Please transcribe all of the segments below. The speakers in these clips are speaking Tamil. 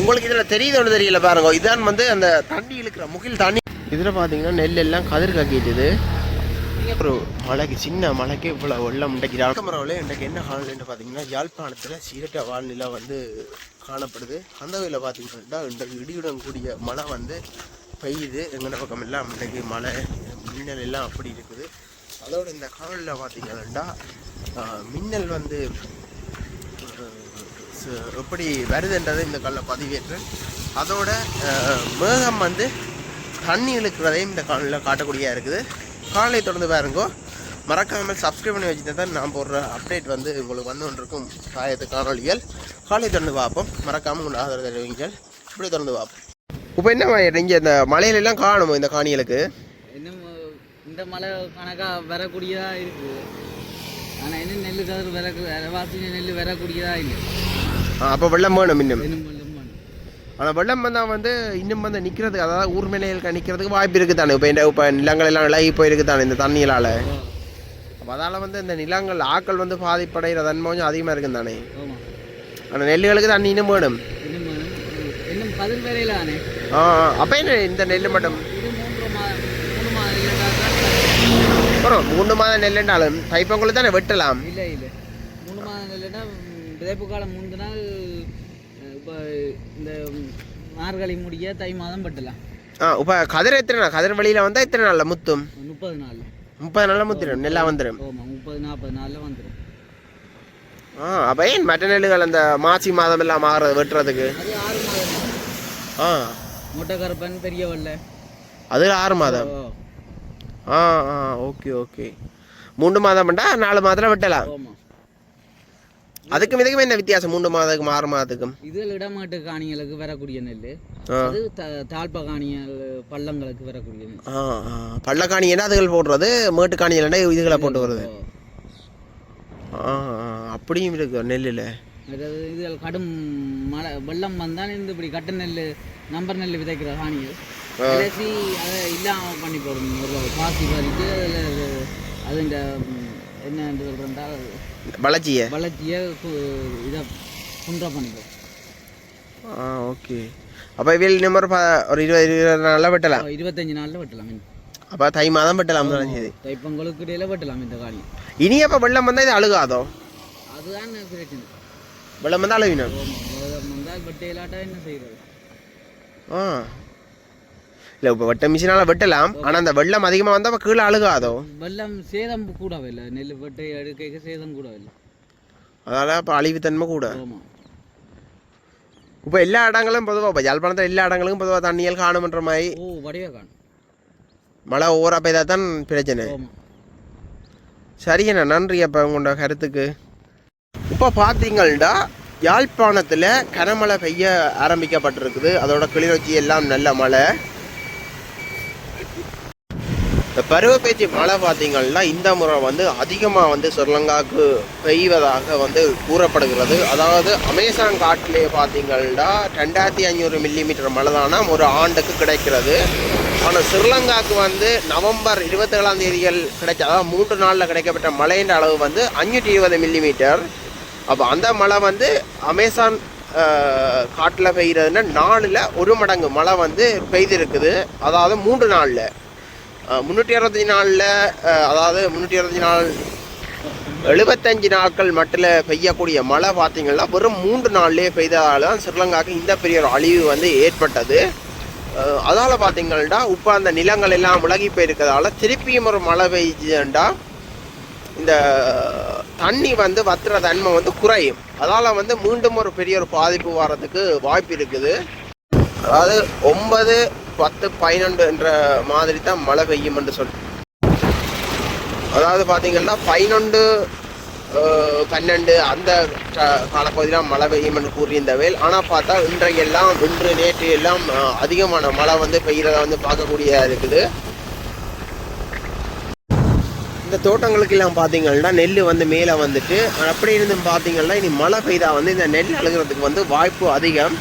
உங்களுக்கு இதில் தெரியுதோன்னு தெரியல பாருங்க. இதான் வந்து அந்த தண்ணி இழுக்கிற முகில் தண்ணி. இதில் பார்த்தீங்கன்னா நெல் எல்லாம் கதிர் கக்கிட்டுது ஒரு மலைக்கு சின்ன மலைக்கு இவ்வளோ வெள்ளம் இன்றைக்கு யாழ்மரவில் இன்றைக்கு என்ன காலநிலைன்னு பார்த்தீங்கன்னா யாழ்ப்பாணத்தில் சீரட்ட வானிலை வந்து காணப்படுது. அந்த வகையில் பார்த்தீங்கன்னா இன்றைக்கு இடியுடன் கூடிய மழை வந்து பெய்யுது. எங்கள் பக்கம் எல்லாம் இன்றைக்கு மழை மின்னல் எல்லாம் அப்படி இருக்குது. அதோட இந்த காலநிலை பார்த்தீங்கன்னா மின்னல் வந்து எப்படி வருதுன்றதை இந்த காலில் பதிவேற்றேன் அதோட மேகம் வந்து தண்ணி இழுக்கிறதையும் இந்த காலில் காட்டக்கூடியதாக இருக்குது. காலை தொடர்ந்து பாருங்கோ. மறக்காமல் சப்ஸ்கிரைப் பண்ணி வச்சுட்டு தான் நான் போடுற அப்டேட் வந்து உங்களுக்கு வந்து கொண்டிருக்கும். காயத்து காணொலிகள் காலை தொடர்ந்து பார்ப்போம். மறக்காமல் உங்கள் ஆதரவு தெரிவிங்கள். இப்படி தொடர்ந்து பார்ப்போம். இப்போ என்ன இங்கே இந்த மலையிலெல்லாம் காணும் இந்த காணிகளுக்கு? இன்னும் இந்த மழை கணக்காக வரக்கூடியதாக இருக்குது ஆனால் இன்னும் நெல் கதிர் வர வாசி நெல் வரக்கூடியதாக இல்லை. அப்போ வெள்ளம் வேணும் இன்னும். ஆனால் வெள்ளம் வந்தால் வந்து இன்னும் வந்து நிற்கிறதுக்கு அதாவது ஊர் மேலைகளுக்கு நிற்கிறதுக்கு வாய்ப்பு இருக்குது தானே இப்போ இந்த இப்போ நிலங்கள் எல்லாம் இலகி போயிருக்கு தானே இந்த தண்ணியிலால் அப்போ அதால் வந்து இந்த நிலங்கள் ஆக்கள் வந்து பாதிப்படைகிற தன்மை கொஞ்சம் அதிகமாக இருக்கும் தானே ஆனால் நெல்லுகளுக்கு தண்ணி இன்னும் வேணும். ஆ அப்போ என்ன இந்த நெல் மட்டும்? அப்புறம் மூணு மாதம் நெல்லுனாலும் தைப்பங்குள்ள தானே வெட்டலாம்? இல்லை இல்லை. மூணு மாதம் இல்லைன்னா விதைப்பு காலம் இப்போ இந்த மார்கழி முடிய தை மாதம் பட்டலாம். ஆ இப்போ கதிர் எத்தனை நாள்? கதிர் வழியில் வந்தால் எத்தனை நாளில் முத்தும்? முப்பது நாள். முப்பது நாளில் முத்திடும் நெல்லாக வந்துடும் முப்பது நாற்பது நாளில் வந்துடும் ஆ அப்போ ஏன் மற்ற நெல்லுகள் அந்த மாசி மாதம் எல்லாம் ஆகிறது வெட்டுறதுக்கு? அது மாதம். ஆ. மொட்டைக்கருப்பன் பெரிய வெள்ளை அதில் ஆறு மாதம்? ஆ ஆ ஓகே ஓகே. மூணு மாதம்டா நாலு மாதத்தில் வெட்டலாம். அதுக்கும் இதுக்கும் என்ன வித்தியாசம்? மூணு மாதத்துக்கும் ஆறு மாதத்துக்கும்? இதில் இடமாட்டு காணிகளுக்கு வரக்கூடிய நெல் அது தாழ்ப காணிகள் பள்ளங்களுக்கு வரக்கூடிய நெல். பள்ளக்காணி என்ன அதுகள் போடுறது? மேட்டுக்காணி இல்லைன்னா இதுகளை போட்டு வருது? அப்படியும் இருக்கு நெல்லில். இதில் கடும் மழை வெள்ளம் வந்தால் இந்த இப்படி கட்டு நெல் நம்பர் நெல் விதைக்கிற காணிகள். அதை இல்லாமல் பண்ணி போடணும். ஒரு பாசி அதில் அது இந்த என்ன என்று சொல்கிறேன்டா வளர்ச்சியை? வளர்ச்சியை இதை குன்றா பண்ணிப்போம் ஆ ஓகே. அப்போ இவியல் நம்பர் ஒரு இருபது இருபது நாளில் வெட்டலாம். இருபத்தஞ்சு நாளில் வெட்டலாம் அப்போ தை மாதம் வெட்டலாம் சரி தைப்பொங்கலுக்கு இடையில வெட்டலாம் இந்த காணி இனி அப்போ வெள்ளம் வந்தால் இது அழுகாதோ? அதுதான் பிரச்சனை. வெள்ளம் வந்தால் வெள்ளம் வந்தால் என்ன செய்கிறது ஆ. இல்லை இப்போ வெட்ட மிஷினால் வெட்டலாம். ஆனால் அந்த வெள்ளம் அதிகமாக வந்தால் அப்போ கீழே அழுகாதோ? வெள்ளம் சேதம் கூடவே இல்லை. நெல் வெட்டை அடுக்க சேதம் கூடவே இல்லை. அதால் அப்போ அழிவுத்தன்மை கூட. இப்போ எல்லா இடங்களும் பொதுவாக இப்போ யாழ்ப்பாணத்தில் எல்லா இடங்களுக்கும் பொதுவாக தண்ணியல் காணுமன்ற மாதிரி ஓ வடிவே காணும். மழை ஓவரா பெய்தா தான் பிரச்சனை. சரிங்கண்ணா நன்றி அப்போ உங்களோட கருத்துக்கு. இப்போ பார்த்தீங்கள்டா யாழ்ப்பாணத்தில் கனமழை பெய்ய ஆரம்பிக்கப்பட்டிருக்குது. அதோட கிளிநொச்சி எல்லாம் நல்ல மழை. இந்த பருவப்பேச்சு மழை பார்த்தீங்கன்னா இந்த முறை வந்து அதிகமாக வந்து ஸ்ரீலங்காவுக்கு பெய்வதாக வந்து கூறப்படுகிறது. அதாவது அமேசான் காட்டிலே பார்த்தீங்கன்னா ரெண்டாயிரத்தி ஐநூறு மில்லிமீட்டர் மழை தானா ஒரு ஆண்டுக்கு கிடைக்கிறது. ஆனால் ஸ்ரீலங்காவுக்கு வந்து நவம்பர் இருபத்தேழாம் தேதிகள் கிடைச்ச அதாவது மூன்று நாளில் கிடைக்கப்பட்ட மழையின் அளவு வந்து அஞ்சூற்றி இருபது மில்லிமீட்டர் அப்போ அந்த மழை வந்து அமேசான் காட்டில் பெய்கிறதுன்னா நாலில் ஒரு மடங்கு மழை வந்து பெய்திருக்குது. அதாவது மூன்று நாளில். முந்நூற்றி அறுபத்தஞ்சு நாளில் அதாவது முந்நூற்றி அறுபத்தஞ்சு நாள் எழுபத்தஞ்சு நாட்கள் மட்டில் பெய்யக்கூடிய மழை பார்த்திங்கன்னா வெறும் மூன்று நாள்லேயே பெய்ததால் தான் ஸ்ரீலங்காவுக்கு இந்த பெரிய ஒரு அழிவு வந்து ஏற்பட்டது. அதால் பார்த்திங்கன்னா இப்போ அந்த நிலங்கள் எல்லாம் விலகி போயிருக்கிறதால திருப்பியும் ஒரு மழை பெய்யுதுண்டா. இந்த தண்ணி வந்து வத்துற தன்மை வந்து குறையும். அதால் வந்து மீண்டும் ஒரு பெரிய ஒரு பாதிப்பு வர்றதுக்கு வாய்ப்பு இருக்குது. அதாவது ஒன்பது பத்து பதினொன்று என்ற மாதிரி தான் மழை பெய்யும் என்று சொல் அதாவது பார்த்தீங்கன்னா பதினொன்று பன்னெண்டு அந்த க- காலப்பகுதியில் மழை பெய்யும் என்று கூறியிருந்தவேல் ஆனால் பார்த்தா இன்றைக்கெல்லாம் இன்று நேற்று எல்லாம் அதிகமான மழை வந்து பெய்கிறத வந்து பார்க்கக்கூடியதாக இருக்குது. இந்த தோட்டங்களுக்கு எல்லாம் பார்த்தீங்கன்னா நெல் வந்து மேலே வந்துட்டு அப்படி இருந்தும் பார்த்தீங்கன்னா இனி மழை பெய்தா வந்து இந்த நெல் அழுகிறதுக்கு வந்து வாய்ப்பு அதிகம்.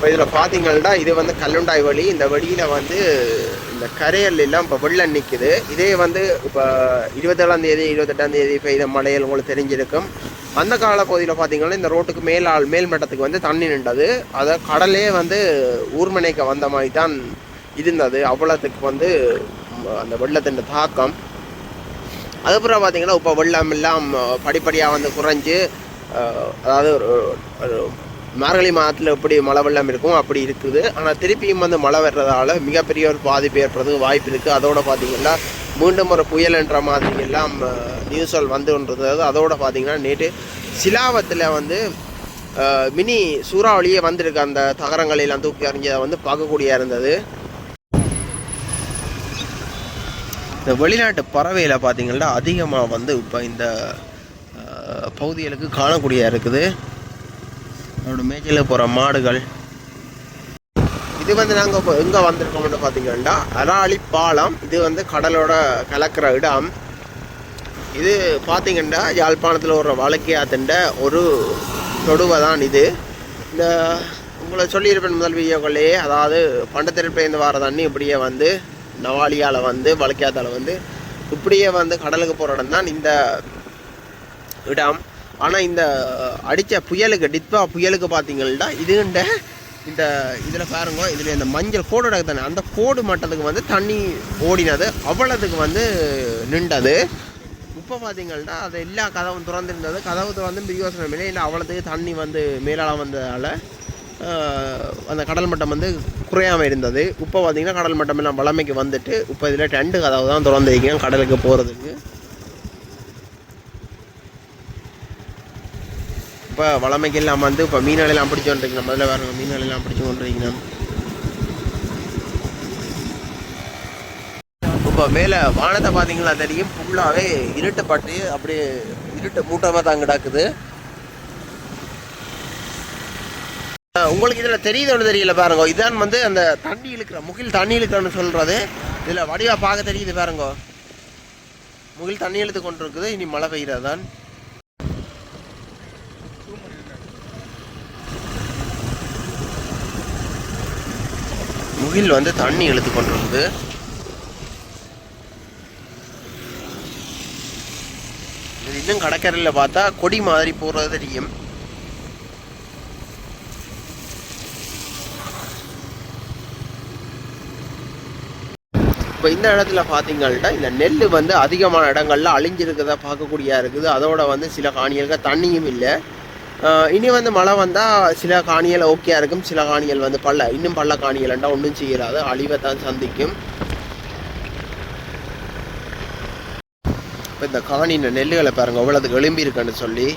இப்போ இதில் பார்த்தீங்கன்னா இது வந்து கல்லுண்டாய் வழி இந்த வழியில் வந்து இந்த கரையல் எல்லாம் இப்போ வெள்ளம் நிற்குது இதே வந்து இப்போ இருபத்தேழாம் தேதி இருபத்தெட்டாம் தேதி பெய்த மழையில் உங்களுக்கு தெரிஞ்சிருக்கும். அந்த கால பகுதியில் பார்த்தீங்கன்னா இந்த ரோட்டுக்கு மேலால் மேல்மட்டத்துக்கு வந்து தண்ணி நின்றது. அதை கடலே வந்து ஊர்மனைக்கு வந்த மாதிரி தான் இருந்தது. அவ்வளோத்துக்கு வந்து அந்த வெள்ளத்தின் தாக்கம். அதுக்கப்புறம் பார்த்தீங்கன்னா இப்போ வெள்ளம் எல்லாம் படிப்படியாக வந்து குறைஞ்சு அதாவது ஒரு மார்கழி மாதத்தில் எப்படி மழை வெள்ளம் இருக்கும் அப்படி இருக்குது. ஆனால் திருப்பியும் வந்து மழை வர்றதால மிகப்பெரிய ஒரு பாதிப்பு ஏற்படுறதுக்கு வாய்ப்பு இருக்குது அதோடு பார்த்தீங்கன்னா மீண்டும் ஒரு புயல் என்ற மாதிரி எல்லாம் நியூஸ்கள் வந்துன்றது அதோடு அதோட பார்த்தீங்கன்னா நேற்று சிலாவத்தில் வந்து மினி சூறாவளியே வந்திருக்கு. அந்த தகரங்களெல்லாம் தூக்கி அறிஞ்சதை வந்து பார்க்கக்கூடிய இருந்தது. இந்த வெளிநாட்டு பறவையில் பார்த்தீங்கன்னா அதிகமாக வந்து இப்போ இந்த பகுதிகளுக்கு காணக்கூடிய இருக்குது. அதோட மேய்ச்சலுக்கு போகிற மாடுகள். இது வந்து நாங்கள் எங்கே வந்திருக்கோம்னு பார்த்தீங்கன்னா அராளி பாலம் இது வந்து கடலோட கலக்கிற இடம். இது பார்த்தீங்கன்னா யாழ்ப்பாணத்தில் ஒரு வழக்கியாத்தின்ற ஒரு தொடுவை தான் இது. இந்த உங்களை சொல்லியிருப்பேன் முதல் வீடியோக்கள்லேயே அதாவது பண்டத்திருப்பேந்து வர தண்ணி இப்படியே வந்து நவாலியால் வந்து வழக்கியாத்தால் வந்து இப்படியே வந்து கடலுக்கு போகிற இடம் தான் இந்த இடம். ஆனால் இந்த அடித்த புயலுக்கு டித்பா புயலுக்கு பார்த்தீங்கன்னா இதுண்ட இந்த இதில் பாருங்க இதில் இந்த மஞ்சள் கோடு தானே அந்த கோடு மட்டத்துக்கு வந்து தண்ணி ஓடினது அவ்வளோத்துக்கு வந்து நின்றது. இப்போ பார்த்தீங்கன்னா அது எல்லா கதவும் திறந்துருந்தது கதவு திறந்து பிரியோசனம் இல்லை இல்லை அவ்வளோத்துக்கு தண்ணி வந்து மேலாளம் வந்ததால் அந்த கடல் மட்டம் வந்து குறையாமல் இருந்தது. இப்போ பார்த்தீங்கன்னா கடல் மட்டம் எல்லாம் வளமைக்கு வந்துட்டு இப்போ இதில் ரெண்டு கதவு தான் திறந்துருக்கீங்க கடலுக்கு போகிறதுக்கு இப்போ வளமைக்கு எல்லாம் வந்து இப்போ மீன்களெல்லாம் பிடிச்சி கொண்டிருக்கணும் முதல்ல வேறு மீன்களெல்லாம் பிடிச்சி கொண்டிருக்கணும் இப்போ மேலே வானத்தை பார்த்தீங்களா தெரியும்? ஃபுல்லாகவே இருட்டுப்பட்டு அப்படியே இருட்டு மூட்டமாக தான் கிடக்குது. உங்களுக்கு இதில் தெரியுதுன்னு தெரியல பாருங்க. இதான் வந்து அந்த தண்ணி இழுக்கிற முகில் தண்ணி இழுக்கிறன்னு சொல்கிறது இதில் வடிவா பார்க்க தெரியுது பாருங்க. முகில் தண்ணி இழுத்து கொண்டு இருக்குது இனி மழை பெய்கிறது தான் முகில் வந்து தண்ணி இழுத்து கொண்டு இது இன்னும் கடற்கரையில் பார்த்தா கொடி மாதிரி போகிறது தெரியும். இப்போ இந்த இடத்துல பார்த்தீங்கன்னா இந்த நெல் வந்து அதிகமான இடங்கள்ல அழிஞ்சிருக்கிறத பார்க்கக்கூடியா இருக்குது. அதோட வந்து சில காணிகளுக்கு தண்ணியும் இல்லை. இனி வந்து மழை வந்தால் சில காணிகள் ஓகேயாக இருக்கும். சில காணிகள் வந்து பள்ள இன்னும் பள்ள காணிகள்ண்டா ஒன்றும் செய்யறாது. அழிவை தான் சந்திக்கும். இப்போ இந்த காணி நெல்லுகளை பாருங்க. எவ்வளோதுக்கு எலும்பி இருக்குன்னு சொல்லி.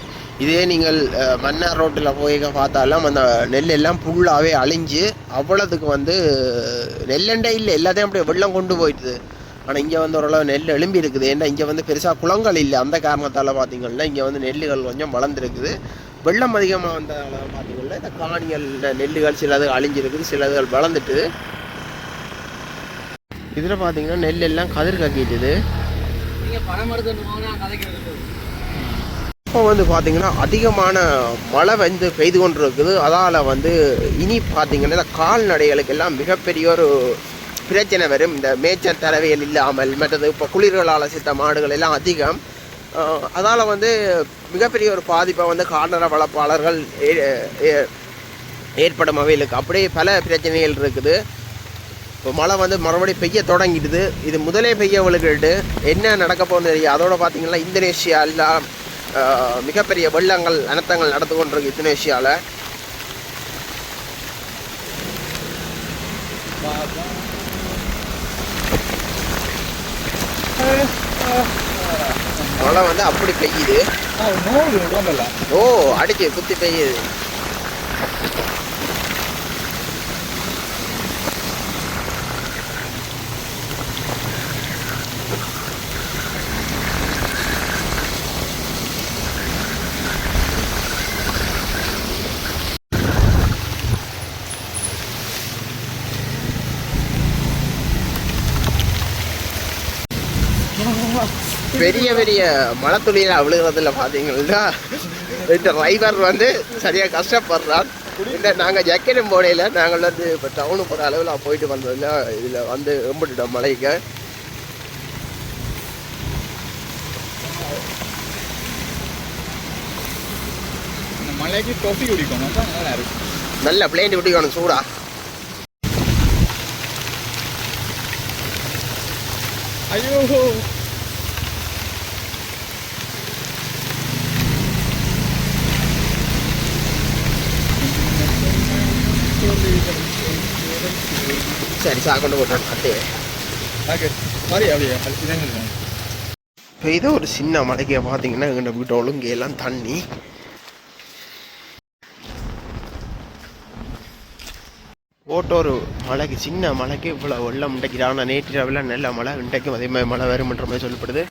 இதே நீங்கள் மன்னார் ரோட்டில் போய் பார்த்தாலும் அந்த நெல் எல்லாம் ஃபுல்லாகவே அழிஞ்சு அவ்வளோதுக்கு வந்து நெல்லண்டே இல்லை. எல்லாத்தையும் அப்படியே வெள்ளம் கொண்டு போயிடுது. ஆனால் இங்கே வந்து ஓரளவு நெல் எழும்பி இருக்குது. ஏன்னா இங்கே வந்து பெருசாக குளங்கள் இல்லை. அந்த காரணத்தால் பார்த்தீங்கன்னா இங்கே வந்து நெல்லுகள் கொஞ்சம் வளர்ந்துருக்குது. வெள்ளம் அதிகமாக வந்ததால் பார்த்தீங்கன்னா இந்த காணிகள் இந்த நெல்லுகள் சிலது அழிஞ்சிருக்குது சிலதுகள் வளர்ந்துட்டு. இதில் பார்த்தீங்கன்னா நெல் எல்லாம் கதிர் கக்கிட்டுது. இப்போ வந்து பார்த்தீங்கன்னா அதிகமான மழை வந்து பெய்து கொண்டு இருக்குது அதால் வந்து இனி பார்த்தீங்கன்னா இந்த கால்நடைகளுக்கு எல்லாம் மிகப்பெரிய ஒரு பிரச்சனை வரும். இந்த மேய்ச்சல் தரவியல் இல்லாமல் மற்றது இப்போ குளிர்களால் சித்த மாடுகள் எல்லாம் அதிகம். அதால் வந்து மிகப்பெரிய ஒரு பாதிப்பை வந்து கால்நடை வளர்ப்பாளர்கள் ஏ- ஏ- ஏற்படும் அவைகளுக்கு அப்படியே பல பிரச்சனைகள் இருக்குது. இப்போ மழை வந்து மறுபடியும் பெய்ய தொடங்கிடுது. இது முதலே பெய்ய விழுகிட்டு என்ன நடக்க போகுது தெரியும் அதோட பார்த்தீங்கன்னா இந்தோனேஷியா மிகப்பெரிய வெள்ளங்கள் அனர்த்தங்கள் நடந்து கொண்டிருக்கு இந்தோனேஷியாவில் மழை வந்து அப்படி பெய்யுது. ஓ அடிச்சு குத்தி பெய்யுது. பெரிய பெரிய மழை துளியில் விழுகிறதுல பார்த்தீங்கன்னா இந்த டிரைவர் வந்து சரியாக கஷ்டப்படுறான். இல்லை நாங்கள் ஜக்கெட்டும் போடையில் நாங்கள் வந்து இப்போ டவுனு போகிற அளவில் போயிட்டு வந்ததில் இதில் வந்து எம்பிட்டுட்டோம் மலைக்கு. மலைக்கு காஃபி குடிக்கணும் நல்லா இருக்கும். நல்ல பிளேண்ட் விட்டுக்கணும் சூடா. ஐயோ. சரி சாக்கொண்டு போட்டோம் அப்படியே ஓகே சாரி அப்படியே ஒரு சின்ன மலைக்கு பார்த்தீங்கன்னா எங்கள் வீட்டு ஒழுங்கையெல்லாம் தண்ணி. போட்ட ஒரு மலைக்கு சின்ன மலைக்கு இவ்வளோ வெள்ளம் இன்றைக்கு ஆனால் நேற்று நல்ல மழை இன்றைக்கும் அதே மாதிரி மழை வரும்ன்ற மாதிரி சொல்லப்படுது.